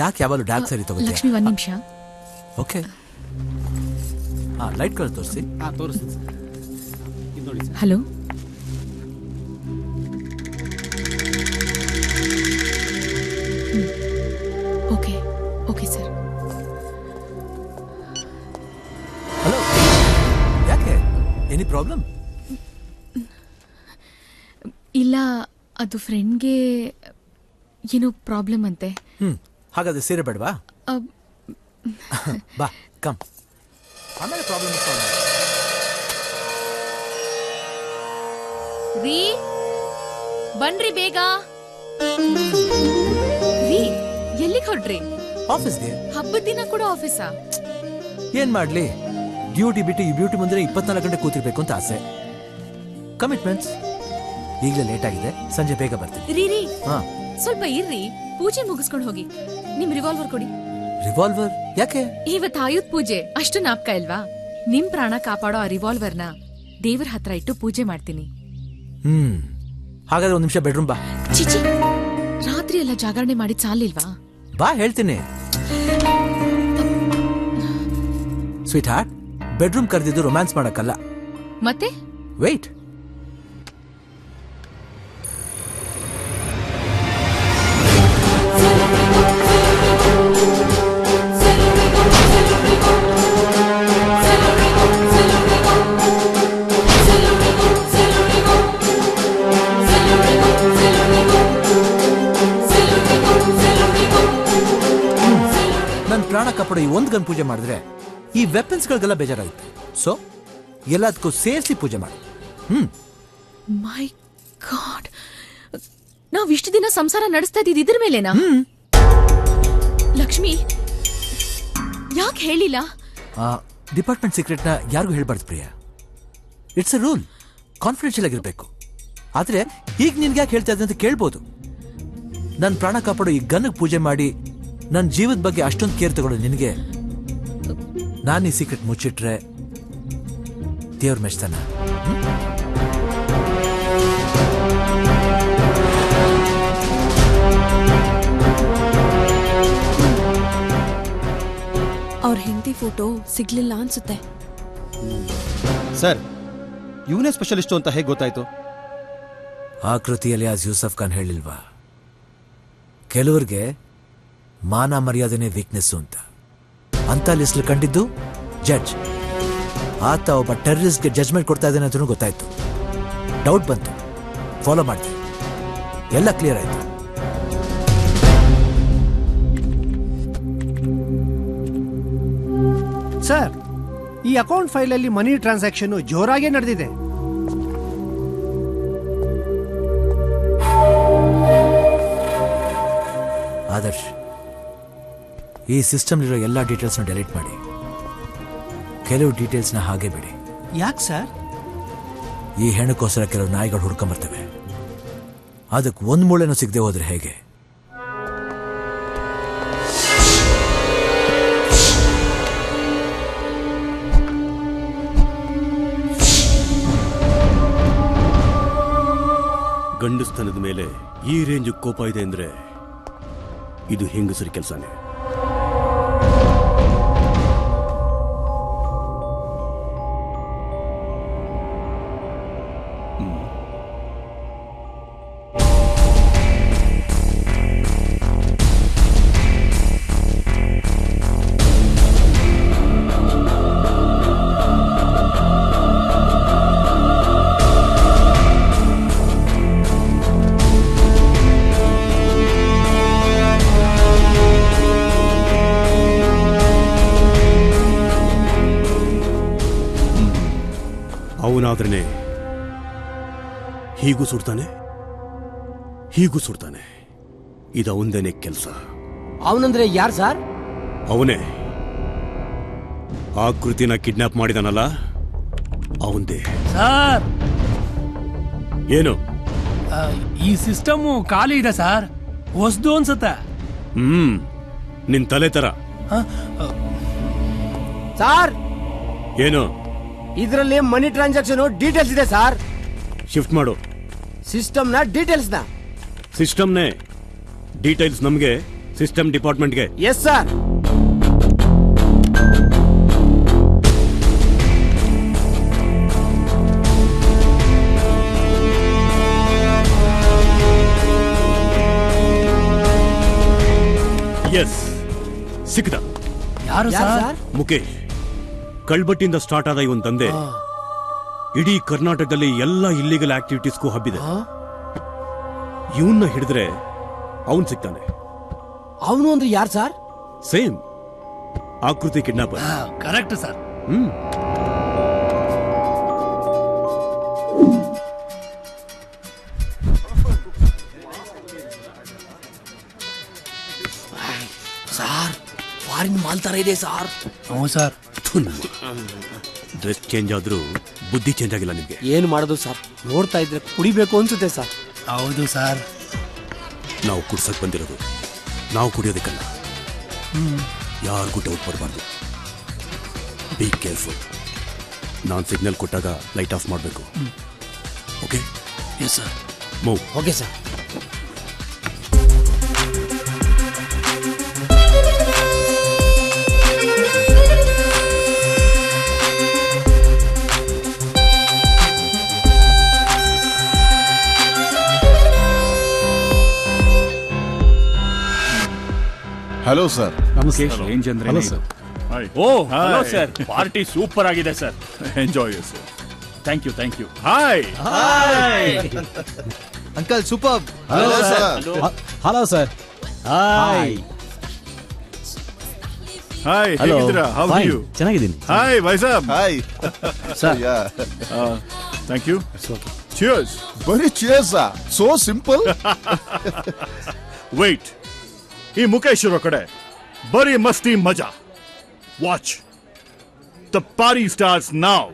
ಯಾಕೆ ಯಾವಾಗಲೂ ಸರಿ ತಗೋ ಲಕ್ಷ್ಮಿ ಒಂದ್ ನಿಮಿಷ. ಓಕೆ ಹಾ ಲೈಟ್ ಕಲರ್ ತೋರಿಸಿ. ಹಾಂ ತೋರಿಸ್ತೀನಿ ಸರ್. ಇದು ನೋಡಿ sir. Hello okay okay sir hello ಯಾಕೆ? ಎನಿ ಪ್ರಾಬ್ಲಮ್ ಇಲ್ಲ ಅದು ಫ್ರೆಂಡ್ಗೆ ಏನೋ ಪ್ರಾಬ್ಲಮ್ ಅಂತೆ. ಹ್ಮ್. ಹಾಗಾದ್ರೆ ಸೀರೆ ಬೇಡವಾ? ಬಾ ಕಮ್ ಆಮೇಲೆ ಪ್ರಾಬ್ಲಮ್ ರೀ ಬನ್ರಿ ಬೇಗ. ರೀ ಎಲ್ಲಿಗೆ ಹೊರಟ್ರಿ? ಆಫೀಸ್ಗೆ ಹಬ್ಬದ ದಿನ ಕೂಡ ಆಫೀಸಾ ಏನ್ ಮಾಡ್ಲಿ? ಡ್ಯೂಟಿ ಬಿಟ್ಟು ಈ ಬ್ಯೂಟಿ ಮುಂದೆ ಇಪ್ಪತ್ನಾಲ್ಕು ಗಂಟೆ ಕೂತಿರ್ಬೇಕು ಅಂತ ಆಸೆ. ಕಮಿಟ್ಮೆಂಟ್ಸ್ ಈಗಲೇ ಲೇಟ್ ಆಗಿದೆ. ಸಂಜೆ ಬೇಗ ಬರ್ತೀನಿ. ರೀ ರೀ. ಹಾ. ಸ್ವಲ್ಪ ಇರ್ರಿ ಪೂಜೆ ಮುಗಿಸ್ಕೊಂಡು ಹೋಗಿ. ನಿಮ್ ರಿವಾಲ್ವರ್ ಕೊಡಿ. ರಿವಾಲ್ವರ್ ಯಾಕೆ? ಇವತ್ ಆಯುಧ್ ಪೂಜೆ ಅಷ್ಟು ನಾಪ್ಕ ಇಲ್ವಾ? ನಿಮ್ ಪ್ರಾಣ ಕಾಪಾಡೋ ಆ ರಿವಾಲ್ವರ್ನ ದೇವರ ಹತ್ರ ಇಟ್ಟು ಪೂಜೆ ಮಾಡ್ತೀನಿ. ಹ್ಮ್. ಹಾಗಾದ್ರೆ ಒಂದ್ ನಿಮಿಷ ಬೆಡ್ರೂಮ್ ಬಾ. ಚಿಚಿ ರಾತ್ರಿ ಎಲ್ಲ ಜಾಗರಣೆ ಮಾಡಿ ಸಾಲಿಲ್ವಾ ಬಾ ಹೇಳ್ತೀನಿ. ಸ್ವೀಟ್ ಹಾರ್ಟ್ ಬೆಡ್ರೂಮ್ ಕರೆದಿದ್ದು ರೊಮ್ಯಾನ್ಸ್ ಮಾಡಕ್ಕಲ್ಲ. ಮತ್ತೆ? ವೆಯ್ಟ್ ಪ್ರಾಣ ಈ ಒಂದ್ ಗನ್ ಪೂಜೆ ಮಾಡಿದ್ರೆ ಈ ವೆಪನ್ಸ್ಗಳಿಗೆಲ್ಲ ಬೇಜಾರಾಗುತ್ತೆ. ಸೊ ಎಲ್ಲದಕ್ಕೂ ಸೇರಿಸಿ ಪೂಜೆ ಮಾಡಿ. ಹ್ಮ್. ಮೈ ಗಾಡ್ ನಾವ್ ಇಷ್ಟು ದಿನ ಸಂಸಾರ ನಡೆಸ್ತಾ ಇದ್ದಿದ್ದು ಇದ್ರ ಮೇಲೆನಾ? ಲಕ್ಷ್ಮಿ ಯಾಕೆ ಹೇಳಿಲ್ಲ? ಡಿಪಾರ್ಟ್ಮೆಂಟ್ ಸೀಕ್ರೆಟ್ನ ಯಾರಿಗೂ ಹೇಳ್ಬಾರ್ದು Priya. It's a rule confidential ಆಗಿರ್ಬೇಕು. ಆದ್ರೆ ಈಗ ನಿನ್ಗೆ ಯಾಕೆ ಹೇಳ್ತಾ ಇದ್ದಂತ ಅಂತ ಕೇಳ್ಬೋದು. ನನ್ನ ಪ್ರಾಣ ಕಾಪಾಡೋ ಈ ಗನ್ಗೆ ಪೂಜೆ ಮಾಡಿ ನನ್ನ ಜೀವದ ಬಗ್ಗೆ ಅಷ್ಟೊಂದು ಕೇರ್ ತಗೊಳ್ಳೋ ನಿನಗೆ? ನಾನು ಈ ಸೀಕ್ರೆಟ್ ಮುಚ್ಚಿಟ್ರೆ ದೇವ್ರ ಮೆಚ್ತಾನ. ಅವ್ರ ಹೆಂಡತಿ ಫೋಟೋ ಸಿಗ್ಲಿಲ್ಲ ಅನ್ಸುತ್ತೆ. ಸರ್ ಇವನೇ ಸ್ಪೆಷಲಿಸ್ಟ್ ಅಂತ ಹೇಗೆ ಗೊತ್ತಾಯ್ತು? ಆಕೃತಿಯಲ್ಲಿ ಆಸ್ ಯೂಸಫ್ ಖಾನ್ ಹೇಳಿಲ್ವಾ? ಕೆಲವ್ರಿಗೆ ಮಾನ ಮರ್ಯಾದೆನೇ ವೀಕ್ನೆಸ್ಸು ಅಂತ. ಅಂತ ಲಿಸ್ಟ್ ಕಂಡಿದ್ದು ಜಡ್ಜ್ ಆತ ಒಬ್ಬ ಟೆರರಿಸ್ಟ್ಗೆ ಜಜ್ಮೆಂಟ್ ಕೊಡ್ತಾ ಇದ್ದಾನೆ ಅಂತ ಗೊತ್ತಾಯ್ತು. ಡೌಟ್ ಬಂತು. ಫಾಲೋ ಮಾಡ್ತೀನಿ ಎಲ್ಲ ಕ್ಲಿಯರ್ ಆಯ್ತು. ಸರ್ ಈ ಅಕೌಂಟ್ ಫೈಲಲ್ಲಿ ಮನಿ ಟ್ರಾನ್ಸಾಕ್ಷನ್ ಜೋರಾಗೇ ನಡೆದಿದೆ. ಆದರ್ಶ್ ಈ ಸಿಸ್ಟಮ್ಲಿರೋ ಎಲ್ಲ ಡೀಟೇಲ್ಸ್ನ ಡೆಲೀಟ್ ಮಾಡಿ. ಕೆಲವು ಡೀಟೇಲ್ಸ್ನ ಹಾಗೆ ಬಿಡಿ. ಯಾಕೆ ಸರ್? ಈ ಹೆಣ್ಣಕ್ಕೋಸ್ಕರ ಕೆಲವು ನಾಯಿಗಳು ಹುಡ್ಕೊಂಬರ್ತವೆ. ಅದಕ್ಕೆ ಒಂದು ಮೂಳೆನೂ ಸಿಗದೆ ಹೋದ್ರೆ ಹೇಗೆ? ಗಂಡಸ್ತನದ ಮೇಲೆ ಈ ರೇಂಜ್ ಕೋಪ ಇದೆ ಅಂದ್ರೆ ಇದು ಹೆಂಗಸರಿ ಕೆಲಸನೇ? ಅವನಾದ್ರೇನೆ ಹೀಗೂ ಸುಡ್ತಾನೆ? ಹೀಗೂ ಸುಡ್ತಾನೆ. ಇದು ಅವಂದೇನೆ ಕೆಲಸ. ಅವನಂದ್ರೆ ಯಾರು ಸರ್? ಅವನೇ. ಆ ಕೃತಿನ ಕಿಡ್ನಾಪ್ ಮಾಡಿದಾನಲ್ಲ ಅವಂದೇ ಸರ್! ಏನು? ಈ ಸಿಸ್ಟಮ್ ಖಾಲಿ ಇದೆ ಸರ್. ಹೊಸ್ದು ಅನ್ಸತ್ತೆ. ಹ್ಮ್. ನಿನ್ ತಲೆ ತರ. ಸರ್! ಏನು? ಇದರಲ್ಲಿ ಮನಿ ಟ್ರಾನ್ಸಾಕ್ಷನ್ ಡೀಟೇಲ್ಸ್ ಇದೆ ಸರ್ ಶಿಫ್ಟ್ ಮಾಡು. ಸಿಸ್ಟಮ್ನ ಡೀಟೇಲ್ಸ್ನ ಸಿಸ್ಟಮ್ನೇ ಡೀಟೇಲ್ಸ್ ನಮಗೆ ಸಿಸ್ಟಮ್ ಡಿಪಾರ್ಟ್ಮೆಂಟ್ಗೆ ಎಸ್ ಸರ್ ಎಸ್ ಸಿಕ್ಕಿದ. ಯಾರು ಸರ್ ಮುಖೇಶ್ ಕಳ್ಬಟ್ಟಿಂದ ಸ್ಟಾರ್ಟ್ ಆದ ಇವನ್ ದಂಧೆ ಇಡೀ ಕರ್ನಾಟಕದಲ್ಲಿ ಎಲ್ಲ ಇಲ್ಲಿಗಲ್ ಆಕ್ಟಿವಿಟೀಸ್ಗೂ ಹಬ್ಬಿದೆ. ಇವನ್ನ ಹಿಡಿದ್ರೆ ಅವನ್ ಸಿಗ್ತಾನೆ. ಅವನು ಅಂದ್ರೆ ಯಾರು sir? Same. Akriti kidnapper. Correct sir. Hmm. Sir foreign mall ತರ ಇದೆ ಸಾರ್. ಹ್ಞೂ ಸರ್. ಡ್ರೆಸ್ ಚೇಂಜ್ ಆದ್ರೂ ಬುದ್ಧಿ ಚೇಂಜ್ ಆಗಿಲ್ಲ ನಿಮಗೆ. ಏನು ಮಾಡೋದು ಸರ್ ನೋಡ್ತಾ ಇದ್ರೆ ಕುಡಿಬೇಕು ಅನ್ಸುತ್ತೆ ಸರ್ ಹೌದು ಸರ್ ನಾವು ಕುಡ್ಸಕ್ ಬಂದಿರೋದು. ನಾವು ಕುಡಿಯೋದಕ್ಕಲ್ಲ. ಯಾರಿಗೂ ಡೌಟ್ ಬರಬಾರ್ದು. ಬಿ ಕೇರ್ಫುಲ್ ನಾನು ಸಿಗ್ನಲ್ ಕೊಟ್ಟಾಗ ಲೈಟ್ ಆಫ್ ಮಾಡಬೇಕು. Okay yes sir move okay sir hello sir Mukesh range ಅಂದ್ರೆ hello sir oh hello sir party super ಆಗಿದೆ sir enjoy sir thank you thank you hi uncle super hello sir hello sir hi hi ಹೇಗಿದ್ದೀರಾ how are you ಚೆನ್ನಾಗಿದ್ದೀನಿ. Hi ಭಾಯ್ Sab hi sir thank you cheers ಬರೀ cheers so simple wait ಈ ಮುಖೇಶ್ ಇರೋ ಕಡೆ ಬರೀ ಮಸ್ತಿ ಮಜಾ ವಾಚ್ ದ ಪಾರಿ ಸ್ಟಾರ್ಸ್ ನಾವ್